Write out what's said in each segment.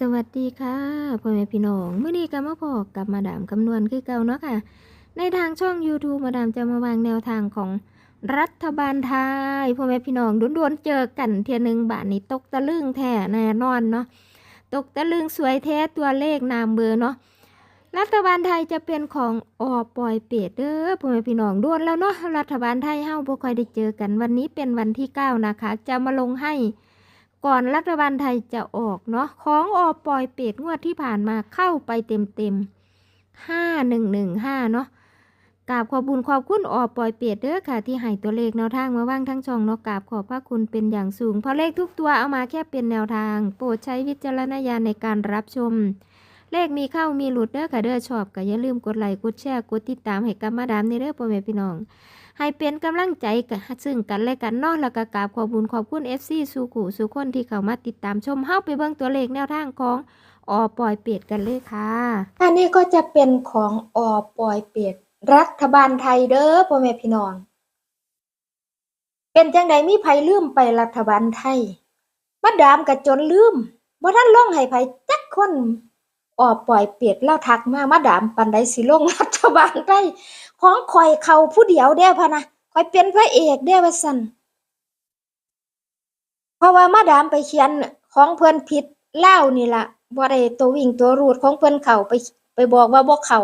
สวัสดีค่ะพ่อแม่พี่น้องเมื่อนี้ก็มาพอกับมาดามคำนวณคือเก่าเนาะค่ะ ในทางช่อง YouTube มาดามจะมาวางแนวทางของรัฐบาลไทยพ่อแม่พี่น้องดวนๆเจอกันเทียหนึงบาทนี้ตกตะลึงแท้แน่นอนเนาะตกตะลึงสวยแท้ตัวเลขนามเบอร์เนาะรัฐบาลไทยจะเป็นของออปอยเปดเด้อพ่อแม่พี่น้องด้วนแล้วเนาะรัฐบาลไทยเฮาบ่ค่อยได้เจอกันวันนี้เป็นวันที่เก้านะคะ จะมาลงให้ ก่อนรัฐบาลไทยจะออกเนาะของอปอยเปดงวดที่ผ่านมาเข้าไปเต็มเต็มห้าหนึ่งหนึ่งห้าเนาะกราบขอบบุญขอบคุณอปอยเป็ดเด้อค่ะ ที่ให้ตัวเลขแนวทางมาว่างทั้งช่องเนาะกราบขอบพระคุณเป็นอย่างสูงเพราะเลขทุกตัวเอามาแค่เป็นแนวทาง โปรดใช้วิจารณญาณในการรับชม เลขมีเข้ามีหลุดเด้อค่ะเด้อชอบก็อย่าลืมกดไลค์กดแชร์กดติดตามให้กับมาดามในเด้อพ่อแม่พี่น้อง ให้เป็นกำลังใจกับซึ่งกันและกันนอกแล้วก็กราบขอบคุญขอบคุณ FC สูกูสุคนที่เข้ามาติดตามชมเฮาไปเบิ่งตัวเลขแนวทางของอปอยเป็ดกันเลยค่ะ อันนี้ก็จะเป็นของอปอยเป็ดรัฐบาลไทยเด้อพ่อแม่พี่น้อง เป็นจังใดมีไผลืมไปรัฐบาลไทยมาดามกะจนลืมบ่ทันล่องให้ไผจักคน ออปล่อยเป็ดแล้วทักมามาดามปันใดสิลงรัฐบาลไทยของข่อยเขาผู้เดียวเด้อพะนะข่อยเป็นพระเอกเด้อว่าสันเพราะว่ามาดามไปเขียนของเพิ่อนผิดเล่านี่ล่ะบ่ได้ตัววิ่งตัวรูดของเพิ่อนเขาไปไปบอกว่าบ่เขา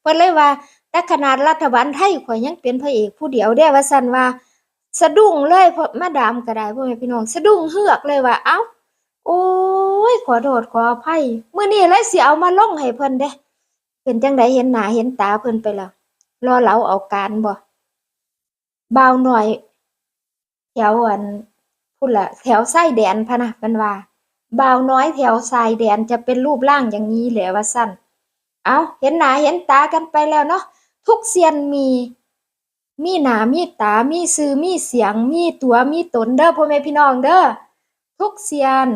เพิ่นเลยว่าแต่ขนาดรัฐบาลไทยข่อยยังเป็นพระเอกผู้เดียวเด้ว่าซั่นว่า สะดุ้งเลยเพราะมาดามก็ได้พ่อแม่พี่น้อง สะดุ้งเฮือกเลยว่าเอ้า โอ้ยขอโทษขออภัยมื้อนี้เลยสิเอามาลงให้เพิ่นเด้เป็นจังไดเห็นหน้าเห็นตาเพิ่นไปแล้วรอเหลาเอาการบ่บ่าวหน่อยแถวอันพุ่นละแถวชายแดนพะนะเพิ่นว่าบ่าวน้อยแถวชายแดนจะเป็นรูปร่างอย่างนี้แหละว่าซั่นเอาเห็นหน้าเห็นตากันไปแล้วเนาะ ทุกเซียนมี มีหนามีตา มีชื่อมีเสียง มีตัว มีตนเด้อพ่อแม่พี่น้องเด้อ ทุกเซียน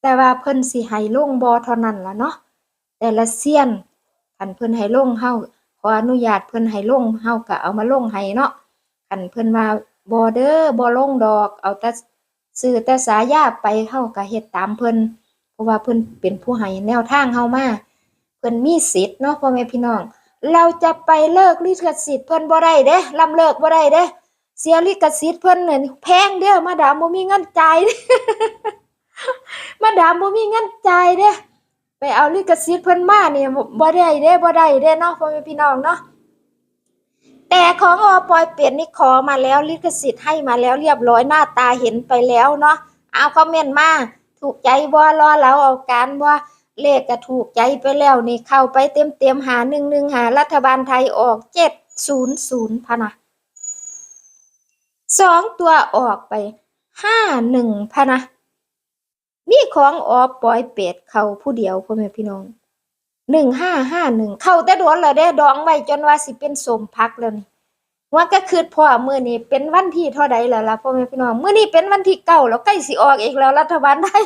แต่ว่าเพิ่นสิให้ลงบ่เท่านั้นล่ะเนาะแต่ละเซียนคันเพิ่นให้ลงเฮาขออนุญาตเพิ่นให้ลงเฮาก็เอามาลงให้เนาะคันเพิ่นว่าบ่เด้อบ่ลงดอก เอาแต่ซื้อแต่สายาไปเฮาก็เฮ็ดตามเพิ่นเพราะว่าเพิ่นเป็นผู้ให้แนวทางเฮามาเพิ่นมีสิทธิ์เนาะพ่อแม่พี่น้อง เราจะไปเลิกลิขสิทธิ์เพิ่นบ่ได้เด้ลำเลิกบ่ได้เด้เสียลิขสิทธิ์เพิ่นเนี่ยแพงเด้อมาดามบ่มีเงินจ่าย มาดามบ่มีเงินจ่ายเด้ไปเอาลิขสิทธิ์เพิ่นมานี่บ่ได้เด้บ่ได้เด้เนาะพ่อแม่พี่น้องเนาะแต่ของอปอยเปลี่ยนนี่ขอมาแล้วลิขสิทธิ์ให้มาแล้วเรียบร้อยหน้าตาเห็นไปแล้วเนาะเอาคอมเมนต์มาถูกใจบ่รอเราเอาการบ่าเลขก็ถูกใจไปแล้วนี่เข้าไปเต็มเต็มหาหนึ่งหนึ่งหารัฐบาลไทยออกเจ็ดศูนย์ศูนย์พะนะสองตัวออกไปห้าหนึ่งพะนะ มีของออปอยเป็ดเขาผู้เดียวพ่อแม่พี่น้องหนึ่งห้าห้าหนึ่งเข้าแต่โดนแล้วได้ดองไว้จนว่าสิเป็นสมพักแล้วนี่ว่าก็คือพ่อมื้อนี้เป็นวันที่เท่าใดแล้วล่ะพ่อแม่พี่น้องมื้อนี้เป็นวันที่เก้าแล้วใกล้สิออกอีกแล้วรัฐบาลไทย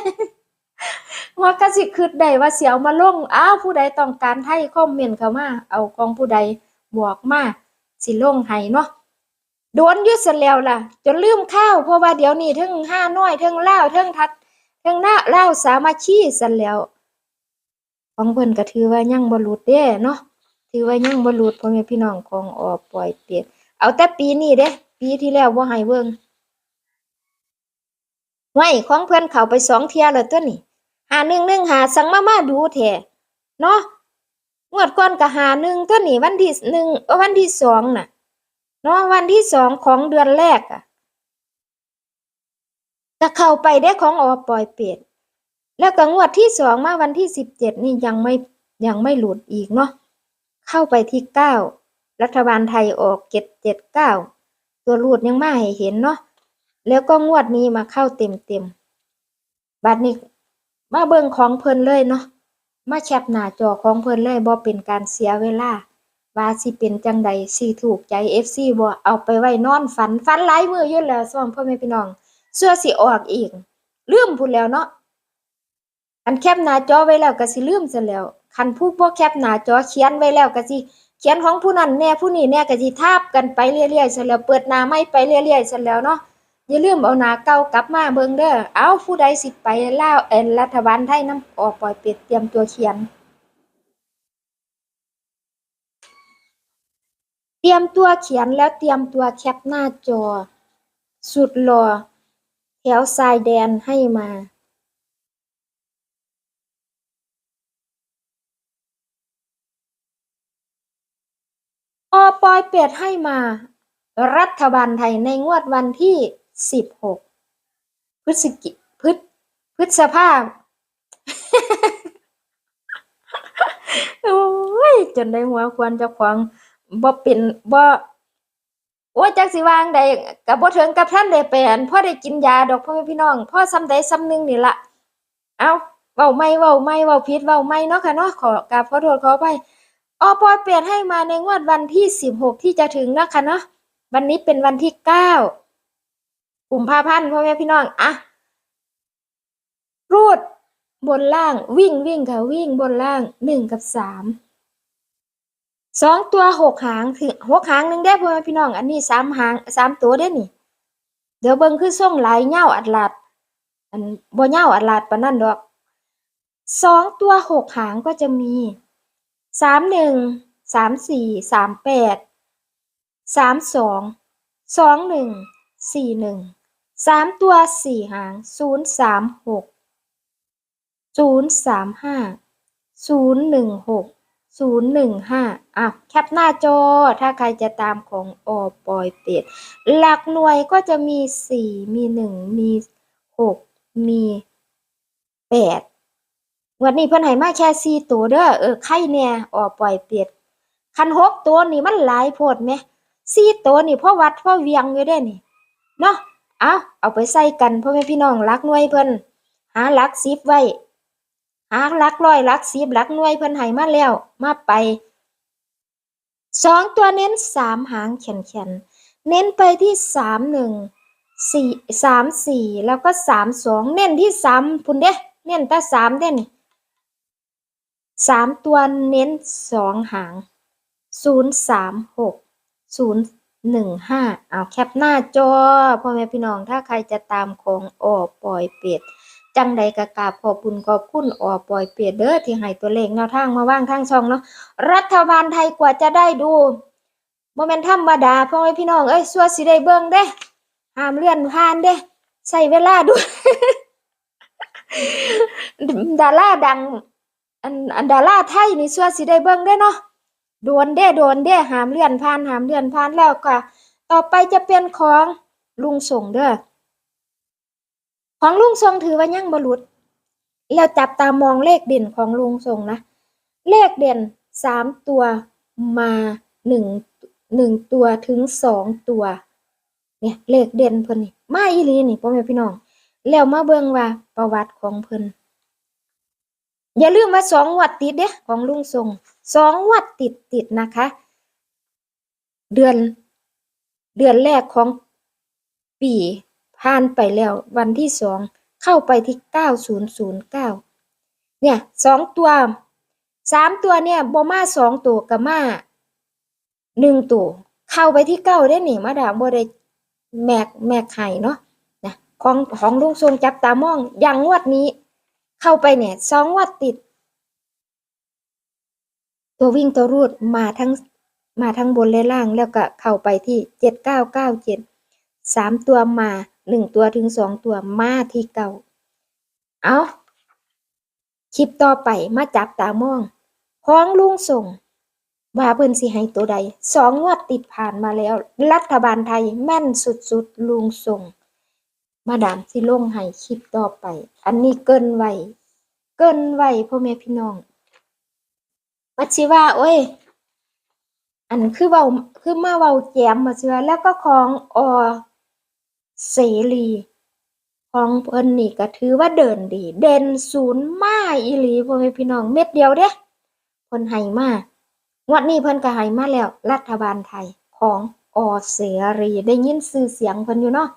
ว่าก็สิคิดได้ว่าเสิเอามาลงอ้าวผู้ใดต้องการให้คอมเมนต์เข้ามาเอาของผู้ใดบอกมาสิลงให้เนาะโดนยึดซะแล้วล่ะ จนลืมข้าวเพราะว่าเดี๋ยวนี้ทั้งห้าน้อยทั้งเลาทั้งทัด ทั้งหน้าเล่าสามัคคีซะแล้ว ของเพิ่นก็ถือว่ายังบ่หลุดเด้เนาะถือว่ายังบ่หลุดพ่อแม่พี่น้องของออกปล่อยเปียกเอาแต่ปีนี้เด้ ปีที่แล้วบ่ให้เบิ่งไว้ของเพิ่อนเขาไปสองเทียแล้วตัวนี้หาหนึ่งหนึ่งหาสังมามาดูแท้เนาะงวดก่อนก็หาหนึ่งตัวนี้วันที่หนึ่งวันที่สองน่ะเนาะวันที่สองของเดือนแรกอะ ก็เข้าไปได้ของอปล่อยเป็ดแล้วก็งวดที่สองมาวันที่สิบเจ็ดนี่ยังไม่ยังไม่หลุดอีกเนาะเข้าไปที่เก้ารัฐบาลไทยออกเจ็ดเจ็ดเก้าตัวรูดยังไมาให้เห็นเนาะแล้วก็งวดนี้มาเข้าเต็มเต็มบัดนี้มาเบิ่งของเพิ่นเลยเนาะมาแคปหน้าจอของเพิ่นเลยบ่เป็นการเสียเวลาว่าสิเป็นจังใดสิถูกใจ FC บ่เอาไปไว้นอนฝันฝันหลายมืออยู่แล้วซ่อมพ่อแม่พี่น้อง เสื้อสิออกอีกลืมพู้นแล้วเนาะอันแคปหน้าจอไว้แล้วก็สิลืมซะแล้วคันผู้บ่แคปหน้าจอเขียนไว้แล้วก็สิเขียนของผู้นั้นแน่ผู้นี้แน่ก็สิทาบกันไปเรื่อยๆซะแล้วเปิดหน้าใหม่ไปเรื่อยๆซะแล้วเนาะอย่าลืมเอาหน้าเก่ากลับมาเบิ่งเด้อเอาผู้ใดสิไปล่าเอ็นรัฐบาลไทยน้ำออกปล่อยเป็ดเตรียมตัวเขียน เตรียมตัวเขียนแล้วเตรียมตัวแคปหน้าจอ สุดหล่อ แถวทรายแดนให้มาอปอยเป็ดให้มา รัฐบาลไทยในงวดวันที่ 16 พฤศจิพฤษพฤษภาโอ้ย จนได้หัวควนเจ้าของบ่เป็นบ่ โอ้จักสิวางใดกับบ่ถึงกับท่านได้ไปอันพ่อได้กินยาดอกพ่อแม่พี่น้องพ่อซ้ำใดซ้ำหนึ่งนี่ละเอาเว้าไม่เว้าไม่เว้าผิดเว้าไม่เนาะค่ะเนาะขอกราบขอโทษขออภัยอปอยเปลี่ยนให้มาในงวดวันที่16ที่จะถึงนะคะเนาะวันนี้เป็นวันที่9กุมภาพันพ่อแม่พี่น้องอะรูดบนล่างวิ่งวิ่งค่ะวิ่งบนล่างหนึ่งกับสาม สองตัวหกหางถึงหกหางหนึ่งได้พ่อแม่พี่น้อง อันนี้สามหางสามตัวได้นี่ เดี๋ยวเบิ่งคือส่งหลายเหย้าอัดลาดอันบ่เหย้าอัดลาดปานนั้นดอกสองตัวหกหางก็จะมีสามหนึ่งสามสี่สามแปดสามสองสองหนึ่งสี่หนึ่งสามตัวสี่หางศูนย์สามหกศูนย์สามห้าศูนย์หนึ่งหก ศูนย์หนึ่งห้าอะแคปหน้าจอ ถ้าใครจะตามของอปอยเป็ด หลักหน่วยก็จะมีสี่มีหนึ่งมีหกมีแปดวันนี้เพิ่นให้มาแค่สี่ตัวเด้อ เออ ไข่เนี่ยออปล่อยเป็ด คันหกตัวนี่มันหลายโพดไหมสี่ตัวนี่พ่อวัดพ่อเวียงอยู่ได้นี่ เนาะ เอาเอาไปใส่กันพ่อแม่พี่น้องรักหน่วยเพิ่นหาหลักสิบไว้ หาลักร้อยลักสิบลักหน่วยเพิ่นให้มาแล้ว มาไปสองตัวเน้นสามหางแขนแขนเน้นไปที่สามหนึ่งสี่สามสี่แล้วก็สามสองเน้นที่สามพุ่นเด้เน้นต่สามเด้นี่สามตัวเน้นสองหางศูนย์สามหกศูนย์หนึ่งห้าเอาแคปหน้าจอพ่อแม่พี่น้องถ้าใครจะตามของออปล่อยเป็ด จังใดกะกราบขอบคุณขอบคุณออปล่อยเป็ดเด้อที่ให้ตัวเลขแนวทางมาว่างทางช่องเนาะรัฐบาลไทยกว่าจะได้ดูโมเมนธรรมดาพ่อแม่พี่น้องเอ้ยสัวสิได้เบิ่งเด้ห้ามเลื่อนผ่านเด้ใส่เวลาดูดาราดังอันอันดาราไทยนี่ชัวสิได้เบิ่งได้เนาะโดนเด้โดนเด้หามเลื่อนผ่านหามเลื่อนผ่านแล้วก็ต่อไปจะเป็นของลุงส่งเด้อ ของลุงส่งถือว่ายังบ่หลุดแล้วจับตามองเลขเด่นของลุงส่งนะ เลขเด่นสามตัวมาหนึ่งหนึ่งตัวถึงสองตัว เนี่ยเลขเด่นเพิ่นนี่มาอีลีนี่พ่อแม่พี่น้อง แล้วมาเบิ่งว่าประวัติของเพิ่นอย่าลืมว่าสองวัดติดเด้ของลุงทรงสองวัดติดติดนะคะ เดือน เดือนแรกของปี ผ่านไปแล้ววันที่สองเข้าไปที่เก้าศูนย์ศูนย์เก้าเนี่ยสองตัวสามตัวเนี่ยบมาสองตัวกับมาหนึ่งตัวเข้าไปที่เก้าได้หนิมาดามบ่ได้แมกแมกไข่เนาะนะของของลุงทรงจับตามองอย่างงวดนี้ เข้าไปเนี่ยสองงวัดติด ตัววิ่งตัวรูดมาทั้งมาทั้งบนและล่างแล้วก็เข้าไปที่เจ็ดเก้าเก้าเจ็ดสามตัวมา หนึ่งตัวถึงสองตัวมาที่เก่า เอาคลิปต่อไปมาจับตามองพ้องลุงส่ง ว่าเพิ่นสิให้ตัวใดสองงวดติดผ่านมาแล้ว รัฐบาลไทยแม่นสุดๆลุงส่ง มาดามสิลงให้คลิปต่อไป อันนี้เกินไวเกินไวพ่อแม่พี่น้องวัชิว่าโอ้ย อันคือเว้าคือมาเว้าแจมมาเชื่อแล้วก็ของออ เสรีของเพิ่นนี่ก็ถือว่าเดินดี เด่นศูนย์มาอีหลีพ่อแม่พี่น้องเม็ดเดียวเด้เพิ่นให้มางวดนี้เพิ่นก็ให้มาแล้ว รัฐบาลไทยของอเสรีได้ยินชื่อเสียงเพิ่นอยู่เนาะ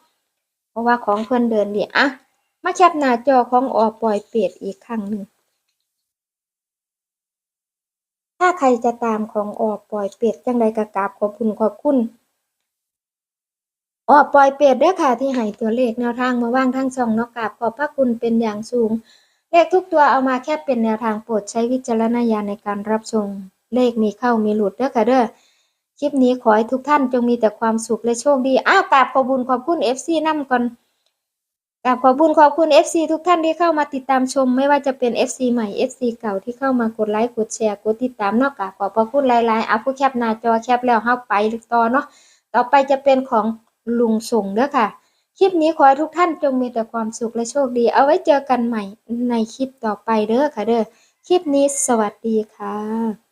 เพราะว่าของเพื่นเดินดีอะมาแคปหน้าจอของอปล่อยเป็ดอีกครั้งหนึ่งถ้าใครจะตามของอปล่อยเป็ดจังใดกระกาบขอบคุณขอบคุณ อ๋อปล่อยเป็ดเด้อค่ะ ที่ให้ตัวเลขแนวทางมาว่างทั้งช่องเนาะกราบขอบพระคุณเป็นอย่างสูง เลขทุกตัวเอามาแค่เป็นแนวทางโปรดใช้วิจารณญาณในการรับชม เลขมีเข้ามีหลุดเด้อค่ะเด้อคลิปนี้ขอให้ทุกท่านจงมีแต่ความสุขและโชคดี อ้าวกราบขอบคุญขอบคุณ FC นำก่อนกราบขอบคุญขอบคุณ FC ทุกท่านที่เข้ามาติดตามชม ไม่ว่าจะเป็น FC ใหม่ FC เก่าที่เข้ามากดไลค์กดแชร์กดติดตามเนาะกราบขอบพระคุณหลายๆเอาผู้แคปหน้าจอแคปแล้วเฮาไปต่อเนาะต่อไปจะเป็นของ ลุงส่งเด้อค่ะ คลิปนี้ขอให้ทุกท่านจงมีแต่ความสุขและโชคดี เอาไว้เจอกันใหม่ในคลิปต่อไปเด้อค่ะเด้อ คลิปนี้สวัสดีค่ะ